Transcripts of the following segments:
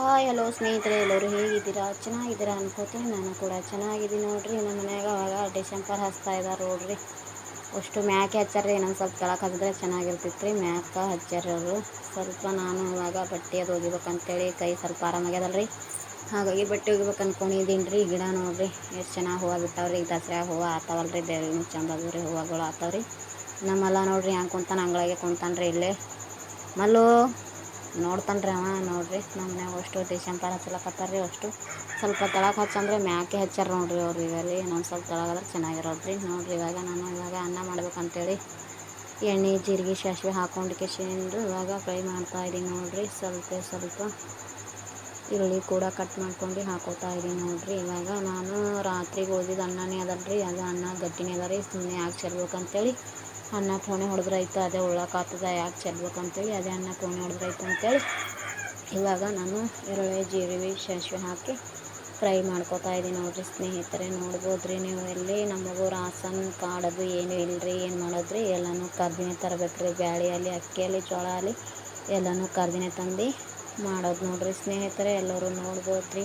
Hi hello ಸ್ನೇಹಿತರೆ, ಎಲ್ಲರೂ ಹೇಗಿದ್ದೀರಾ? ಚೆನ್ನಾಗಿದ್ದೀರಾ ಅನ್ಕೋತೀನಿ. ನಾನು ಕೂಡ ಚೆನ್ನಾಗಿದ್ದೀನಿ ನೋಡ್ರಿ. ನಮ್ಮ ಮನ್ಯಾಗ ಅವಾಗ ಡಿಸೆಂಬರ್ ಹಚ್ತಾ ಇದ್ದಾರೆ ನೋಡ್ರಿ. ಅಷ್ಟು ಮ್ಯಾಕೆ ಹಚ್ಚಾರ್ರಿ ಇನ್ನೊಂದು ಸ್ವಲ್ಪ ಕೆಳಕ್ಕೆ ಹಚ್ಚಿದ್ರೆ ಚೆನ್ನಾಗಿರ್ತಿತ್ತು ರೀ ಮ್ಯಾಕ ಹಚ್ಚಾರವರು ಸ್ವಲ್ಪ ನಾನು ಇವಾಗ ಬಟ್ಟೆ ಅದು ಒಗಿಬೇಕಂತೇಳಿ ಕೈ ಸ್ವಲ್ಪ ಆರಾಮಾಗ್ಯದಲ್ರಿ ಹಾಗಾಗಿ ಬಟ್ಟೆ ಒಗಿಬೇಕು ಅನ್ಕೊಂಡಿದ್ದೀನಿ ರೀ. ಗಿಡ ನೋಡ್ರಿ. ಎಷ್ಟು ಚೆನ್ನಾಗಿ ಹೂವು ಬಿಟ್ಟಾವ್ರಿ. ಈಗ ದಸರಾ ಹೂವು ಆತಾವಲ್ರಿ. ಬೇರೆ ಚಂದ ರೀ ಹೂವುಗಳು ಆತಾವ್ರಿ. ನಮ್ಮಲ್ಲ ನೋಡ್ರಿ ಹಂಗೆ ಕುಂತಾನೆ, ಅಂಗಳಾಗೆ ಕುಂತಾನ್ರಿ ಇಲ್ಲೇ. ಮಲ್ಲು! ನೋಡ್ತಾನ್ರಿ ಅವ, ನೋಡಿರಿ. ನಮ್ಮ ಮನ್ಯಾಗ ಅಷ್ಟು ಡಿಸೆಂಪರ್ ಹಚ್ಚಲಕತ್ತಾರ ರೀ ಅಷ್ಟು. ಸ್ವಲ್ಪ ತಳಕ್ಕೆ ಹಚ್ಚಂದ್ರೆ ಮ್ಯಾಕೆ ಹಚ್ಚಾರ ನೋಡಿರಿ ಅವ್ರು ರೀ ಇನ್ನೊಂದು ಸ್ವಲ್ಪ ತೆಳಗಾದ್ರೆ ಚೆನ್ನಾಗಿರೋದ್ರಿ. ನೋಡಿರಿ ಇವಾಗ ನಾನು ಇವಾಗ ಅನ್ನ ಮಾಡ್ಬೇಕಂತೇಳಿ ಎಣ್ಣೆ, ಜೀರಿಗೆ, ಸಾಸಿವೆ ಹಾಕೊಂಡು ಕೆಸಿಂದು ಇವಾಗ ಫ್ರೈ ಮಾಡ್ತಾ ಇದ್ದೀನಿ ನೋಡಿರಿ. ಸ್ವಲ್ಪ ಸ್ವಲ್ಪ ಈರುಳ್ಳಿ ಕೂಡ ಕಟ್ ಮಾಡ್ಕೊಂಡು ಹಾಕೋತಾ ಇದ್ದೀನಿ ನೋಡಿರಿ. ಇವಾಗ ನಾನು ರಾತ್ರಿಗೆ ಓದಿದ ಅನ್ನನೇ ರೀ ಅದು ಅನ್ನ ಗಟ್ಟಿನೇ ಅದ ರೀ ಸುಮ್ಮನೆ ಯಾಕೆ ಚೆಲ್ಬೇಕಂತೇಳಿ ಅನ್ನ ಪೋಣೆ ಹೊಡೆದ್ರಾಯ್ತು ಅದೇ ಉಳ್ಳಾಕಾಗ್ತದ ಯಾಕೆ ಚೆಲ್ಬೇಕಂತೇಳಿ ಅದೇ ಅನ್ನ ಪೋಣೆ ಹೊಡೆದ್ರಾಯ್ತು ಅಂತೇಳಿ ಇವಾಗ ನಾನು ಈರುಳ್ಳಿ ಜೀರಿಗೆ ಸಾಸಿವೆ ಹಾಕಿ ಫ್ರೈ ಮಾಡ್ಕೋತಾ ಇದ್ದೀನಿ ನೋಡಿರಿ ಸ್ನೇಹಿತರೆ ನೋಡ್ಬೋದು ನೀವು ಎಲ್ಲಿ ನಮಗೂ ರಾಸನ್ ಕಾಡೋದು ಏನೂ ಇಲ್ಲರಿ ಏನು ಮಾಡೋದ್ರಿ? ಎಲ್ಲನೂ ಕರ್ದಿನೇ ತರಬೇಕ್ರಿ, ಬ್ಯಾಳಿ ಅಲ್ಲಿ ಅಕ್ಕಿಯಲ್ಲಿ ಜೋಳ ಅಲ್ಲಿ ಎಲ್ಲನೂ ಕರ್ದಿನೇ ತಂದು ಮಾಡೋದು ನೋಡಿರಿ ಸ್ನೇಹಿತರೆ, ಎಲ್ಲರೂ ನೋಡ್ಬೋದು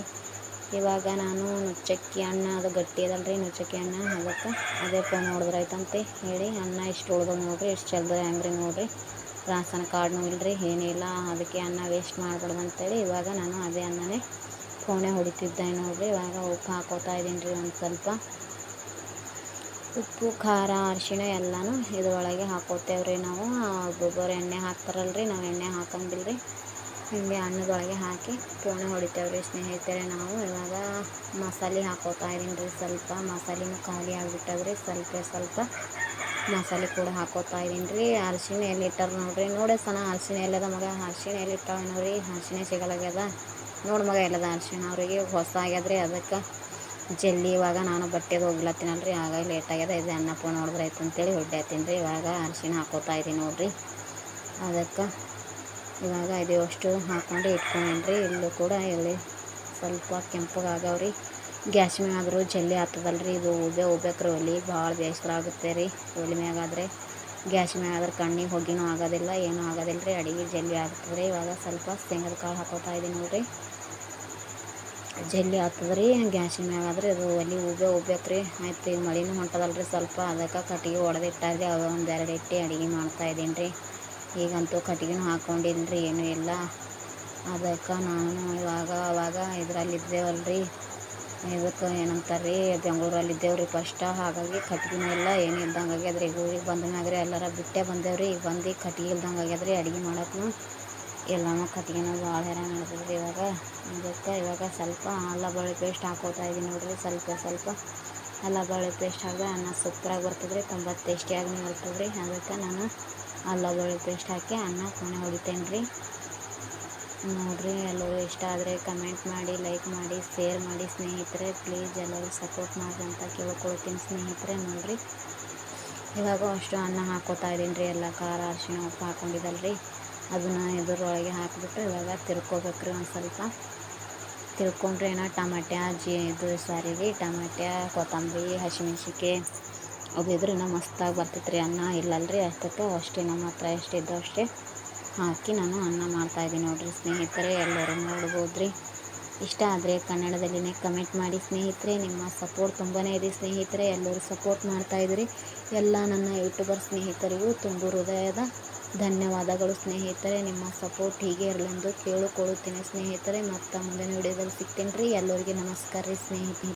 ಇವಾಗ ನಾನು ನುಚ್ಚಕ್ಕಿ ಅನ್ನ, ಅದು ಗಟ್ಟಿ ಅದಲ್ರಿ, ನುಚ್ಚಕ್ಕಿ ಅನ್ನ, ಅದಕ್ಕೆ ಅದೇ ಫೋನ್ ನೋಡಿದ್ರಾಯ್ತಂತೆ ಹೇಳಿ, ಅನ್ನ ಇಷ್ಟು ಉಳ್ದವ ನೋಡಿರಿ ಇಷ್ಟು ಚೆಲ್ದ ರೀ ನೋಡಿರಿ. ರಾಸನ್ ಕಾರ್ಡ್ನೂ ಇಲ್ಲರಿ ಏನಿಲ್ಲ ಅದಕ್ಕೆ ಅನ್ನ ವೇಸ್ಟ್ ಮಾಡ್ಬಾರ್ದು ಅಂತೇಳಿ ಇವಾಗ ನಾನು ಅದೇ ಅನ್ನನೇ ಫೋನೇ ಹೊಡಿತಿದ್ದೆ ನೋಡಿರಿ. ಇವಾಗ ಉಪ್ಪು ಹಾಕೋತಾ ಇದ್ದೀನಿ ರೀ ಒಂದು ಸ್ವಲ್ಪ. ಉಪ್ಪು, ಖಾರ, ಅರಿಶಿಣ ಎಲ್ಲನೂ ಇದ್ರೊಳಗೆ ಹಾಕೋತೇವ್ರಿ ನಾವು. ಒಬ್ಬೊಬ್ಬರು ಎಣ್ಣೆ ಹಾಕ್ತಾರಲ್ರಿ, ನಾವು ಎಣ್ಣೆ ಹಾಕಂಗಿಲ್ಲ ರೀ ಹಿಂಗೆ ಅನ್ನದೊಳಗೆ ಹಾಕಿ ಪೋಣೆ ಹೊಡಿತೇವೆ ರೀ ಸ್ನೇಹಿತರೆ ನಾವು. ಇವಾಗ ಮಸಾಲೆ ಹಾಕೋತಾ ಇದ್ದೀನಿ ರೀ. ಸ್ವಲ್ಪ ಮಸಾಲೆನೂ ಖಾಲಿ ಆಗಿಬಿಟ್ಟದ್ರಿ. ಸ್ವಲ್ಪ ಸ್ವಲ್ಪ ಮಸಾಲೆ ಕೂಡ ಹಾಕೋತಾ ಇದ್ದೀನಿ ರೀ. ಅರಿಶಿನ ಎಲ್ಲಿ ಇಟ್ಟಾರ ನೋಡ್ರಿ. ನೋಡಿ ಸಣ್ಣ ಅರಿಶಿನ ಎಲ್ಲದ ಮಗ. ಅರಿಶಿನ ಎಲ್ಲಿ ಇಟ್ಟಾವ ನೋಡ್ರಿ. ಅರಿಶಿನ ಸಿಗಲಾಗ್ಯದ. ನೋಡಿ ಮಗ ಎಲ್ಲದ ಅರಿಶಿನ ಅವರಿಗೆ ಹೊಸ ಆಗ್ಯದ್ರಿ ಅದಕ್ಕೆ ಜಲ್ಲಿ ಇವಾಗ ನಾನು ಬಟ್ಟೆದು ಹೋಗ್ಲತ್ತೀನಲ್ಲ ರೀ ಆಗ ಲೇಟ್ ಆಗ್ಯದ ಇದು ಅನ್ನ ನೋಡಿದ್ರೆ ಹೊಡೆದ್ರಾಯ್ತು ಅಂತೇಳಿ ಹೊಡ್ಯಾತೀನಿ ರೀ. ಇವಾಗ ಅರಿಶಿನ ಹಾಕೋತಾ ಇದ್ದೀನಿ ನೋಡ್ರಿ. ಅದಕ್ಕೆ ಇವಾಗ ಇದು ಅಷ್ಟು ಹಾಕ್ಕೊಂಡು ಇಟ್ಕೊಂಡೇನ್ರಿ ರೀ ಇಲ್ಲೂ ಕೂಡ ಎಲ್ಲಿ ಸ್ವಲ್ಪ ಕೆಂಪಗಾಗವ್ರಿ. ಗ್ಯಾಸ್ ಮ್ಯಾಗಾದರೂ ಜಲ್ದಿ ರೀ ಇದು ಉಬೆ ಉಬ್ಬೇಕ್ರಿ ಒಲೆ ಭಾಳ ಬೇಸರ ಆಗುತ್ತೆ ರೀ, ಒಲೆ ಮ್ಯಾಗಾದರೆ. ಗ್ಯಾಸ್ ಮ್ಯಾಗಾದ್ರೆ ಕಣ್ಣಿಗೆ ಹೊಗೆನೂ ಆಗೋದಿಲ್ಲ, ಏನೂ ಆಗೋದಿಲ್ಲ ರೀ ಅಡುಗೆ ಜಲ್ದಿ ಆಗ್ತದೆ ರೀ ಇವಾಗ ಸ್ವಲ್ಪ ಶೇಂಗದ ಕಾಳು ಹಾಕೋತಾ ಇದೀನಿ ನೋಡ್ರಿ. ಜಲ್ದಿ ಆಗ್ತದೆ ರೀ ಗ್ಯಾಸಿನ ಮ್ಯಾಗಾದ್ರೆ ಇದು ಒಲೆ ಉಬ್ಬೆ ಉಬ್ಬೇಕ್ರಿ. ಆಯ್ತು ಈಗ ಮಳೆನೂ ಹೊಂಟದಲ್ರಿ ಸ್ವಲ್ಪ, ಅದಕ್ಕೆ ಕಟ್ಟಿಗೆ ಒಡೆದಿಟ್ಟಾರ್ರಿ ಅವ ಒಂದು ಎರಡು ಇಟ್ಟು ಅಡುಗೆ ಮಾಡ್ತಾ ಇದೀನಿ ರೀ ಈಗಂತೂ ಹಾಕ್ಕೊಂಡಿಲ್ಲ ರೀ ಏನೂ ಇಲ್ಲ. ಅದಕ್ಕೆ ನಾನು ಇವಾಗ, ಅವಾಗ ಇದರಲ್ಲಿದ್ದೇವಲ್ರಿ. ಇದಕ್ಕೆ ಏನಂತಾರೆ ರೀ ಬೆಂಗಳೂರಲ್ಲಿ ಇದ್ದೇವೆ ರೀ ಫಸ್ಟ. ಹಾಗಾಗಿ ಕಟ್ಗೆನೂ ಇಲ್ಲ, ಏನು ಇಲ್ದಂಗೆ ಆಗ್ಯದ ರೀ ಊರಿಗೆ ಬಂದ ರೀ ಎಲ್ಲರ ಬಿಟ್ಟೇ ಬಂದೇವೆ ರೀ ಈಗ ಬಂದು ಕಟ್ಟಿಗೆ ಇಲ್ದಂಗೆ ಆಗ್ಯದ ರೀ ಅಡುಗೆ ಮಾಡೋಕ್ಕೂ ಎಲ್ಲನೂ ಕಟ್ಗೆನೂ ಭಾಳ ಹೈರಾಣ ನಡ್ದದ ರೀ ಇವಾಗ. ಅದಕ್ಕೆ ಇವಾಗ ಸ್ವಲ್ಪ ಅಲ್ಲ ಬೆಳ್ಳುಳ್ಳಿ ಪೇಸ್ಟ್ ಹಾಕೋತಾ ಇದೀನಿ ನೋಡಿರಿ. ಸ್ವಲ್ಪ ಸ್ವಲ್ಪ ಅಲ್ಲ ಬೆಳ್ಳುಳ್ಳಿ ಪೇಸ್ಟ್ ಹಾಕಿದ್ರೆ ಅನ್ನ ಸೂಪರಾಗಿ ರೀ ತುಂಬ ಟೇಸ್ಟಿಯಾಗಿ ರೀ ಅದಕ್ಕೆ ನಾನು ಅಲ್ಲ ಬೆಳ್ಳುಳ್ಳಿ ಪೇಸ್ಟ್ ಹಾಕಿ ಅನ್ನ ಕೊನೆ ಹೊಡಿತೇನೆ ರೀ. ನೋಡಿರಿ ಎಲ್ಲರೂ ಇಷ್ಟ ಆದರೆ ಕಮೆಂಟ್ ಮಾಡಿ ಲೈಕ್ ಮಾಡಿ ಶೇರ್ ಮಾಡಿ ಸ್ನೇಹಿತರೆ ಪ್ಲೀಸ್ ಎಲ್ಲರೂ ಸಪೋರ್ಟ್ ಮಾಡಿ ಅಂತ ಕೇಳ್ಕೊಳ್ತೀನಿ ಸ್ನೇಹಿತರೆ ನೋಡಿರಿ. ಇವಾಗ ಅಷ್ಟು ಅನ್ನ ಹಾಕೋತಾ ಇದ್ದೀನಿ ರೀ, ಎಲ್ಲ ಖಾರ, ಅರಿಶಿಣ, ಉಪ್ಪು ಹಾಕೊಂಡಿದ್ದಲ್ಲ ರೀ. ಅದನ್ನು ಇದ್ರೊಳಗೆ ಹಾಕಿಬಿಟ್ಟು ಇವಾಗ ತಿರ್ಕೋಬೇಕು ರೀ ಒಂದು ಸ್ವಲ್ಪ. ತಿರ್ಕೊಂಡ್ರೆ ಏನೋ ಟಮಾಟ್ಯ, ಜಿ, ಇದು ಸಾರಿ ರೀ ಟಮಾಟ್ಯ, ಕೊತ್ತಂಬರಿ, ಹಸಿಮೆಣ್ಸಿನ್ಕಾಯಿ ಅದು ಇನ್ನೂ ಮಸ್ತಾಗಿ ಬರ್ತೈತೆ ರೀ ಅನ್ನ ಇಲ್ಲಲ್ರಿ ಅಷ್ಟಕ್ಕೆ ಅಷ್ಟೇ ನಮ್ಮ ಹತ್ರ ಎಷ್ಟಿದ್ದೋ ಅಷ್ಟೇ ಹಾಕಿ ನಾನು ಅನ್ನ ಮಾಡ್ತಾಯಿದ್ದೀನಿ ನೋಡಿರಿ ಸ್ನೇಹಿತರೆ, ಎಲ್ಲರೂ ನೋಡ್ಬೋದು ರೀ ಇಷ್ಟ ಆದರೆ ಕನ್ನಡದಲ್ಲಿನೇ ಕಮೆಂಟ್ ಮಾಡಿ. ಸ್ನೇಹಿತರೆ, ನಿಮ್ಮ ಸಪೋರ್ಟ್ ತುಂಬಾ ಇದೆ ಸ್ನೇಹಿತರೆ. ಎಲ್ಲರೂ ಸಪೋರ್ಟ್ ಮಾಡ್ತಾಯಿದ್ರಿ ಎಲ್ಲ ನನ್ನ ಯೂಟ್ಯೂಬರ್ ಸ್ನೇಹಿತರಿಗೂ ತುಂಬ ಹೃದಯದ ಧನ್ಯವಾದಗಳು ಸ್ನೇಹಿತರೆ. ನಿಮ್ಮ ಸಪೋರ್ಟ್ ಹೀಗೆ ಇರಲೆಂದು ಕೇಳಿಕೊಳ್ಳುತ್ತೇನೆ ಸ್ನೇಹಿತರೆ. ಮತ್ತು ಮುಂದಿನ ವಿಡಿಯೋದಲ್ಲಿ ಸಿಗ್ತೀನಿ ರೀ ಎಲ್ಲರಿಗೆ ನಮಸ್ಕಾರ ರೀ ಸ್ನೇಹಿತರೆ.